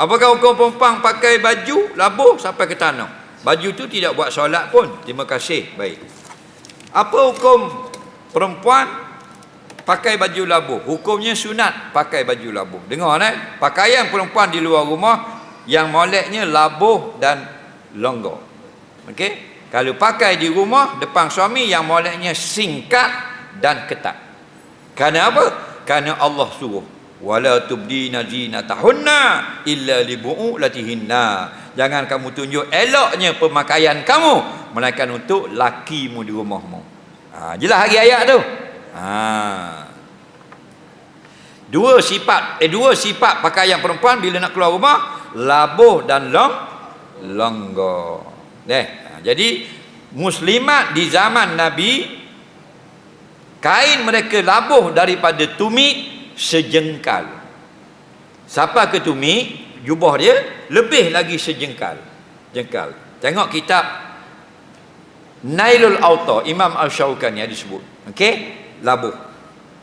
Apakah hukum perempuan pakai baju labuh sampai ke tanah? Baju tu tidak buat solat pun. Terima kasih. Baik. Apa hukum perempuan pakai baju labuh? Hukumnya sunat pakai baju labuh. Dengar eh? Pakaian perempuan di luar rumah yang moleknya labuh dan longgar. Okey? Kalau pakai di rumah depan suami yang moleknya singkat dan ketat. Kerana apa? Kerana Allah suruh wala tubdina zinatahunna illa li bu'ulatihinna. Jangan kamu tunjuk eloknya pemakaian kamu melainkan untuk lakimu di rumahmu. Ha jelas lagi ayat tu? Ha. Dua sifat eh dua sifat pakaian perempuan bila nak keluar rumah labuh dan long longgar deh ha, jadi muslimat di zaman nabi kain mereka labuh daripada tumit sejengkal. Siapa ketumi jubah dia lebih lagi sejengkal. Jengkal. Tengok kitab Nailul Auta Imam Al-Shawqani ada sebut okey? Labuh.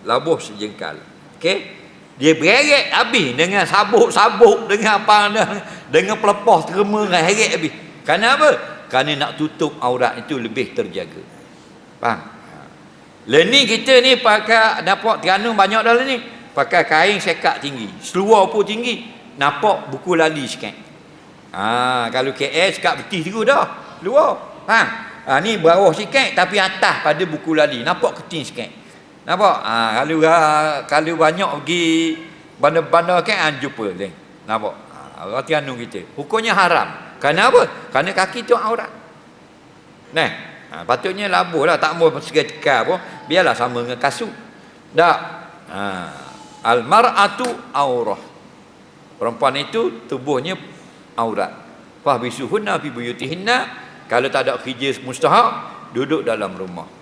Labuh sejengkal. Okey? Dia bereret habis dengan sabuk-sabuk dengan apa dengan pelepah terma heret habis. Kerana apa? Kerana nak tutup aurat itu lebih terjaga. Faham? Learning kita ni pakai dapat Terengganu banyak dah ni pakai kain sekat tinggi. Seluar pun tinggi. Nampak buku lali sikit. Ha, kalau KL sekat betis tu dah. Luar. Ha, ha, ni bawah sikit tapi atas pada buku lali. Nampak keting sikit. Nampak? Ha, kalau kalau banyak pergi bandar-bandar kan ha, jumpa ni nampak? Ha, orang Tianu kita. Hukumnya haram. Kerana apa? kerana kaki tu aurat. Nah ha, patutnya labuh lah. Tak mahu segera pun. Biarlah sama dengan kasut. Tak. Ha. Al mar'atu aurah. Perempuan itu tubuhnya aurat. Fahbisuhunna fi buyutihinna kalau tak ada kerja mustahak duduk dalam rumah.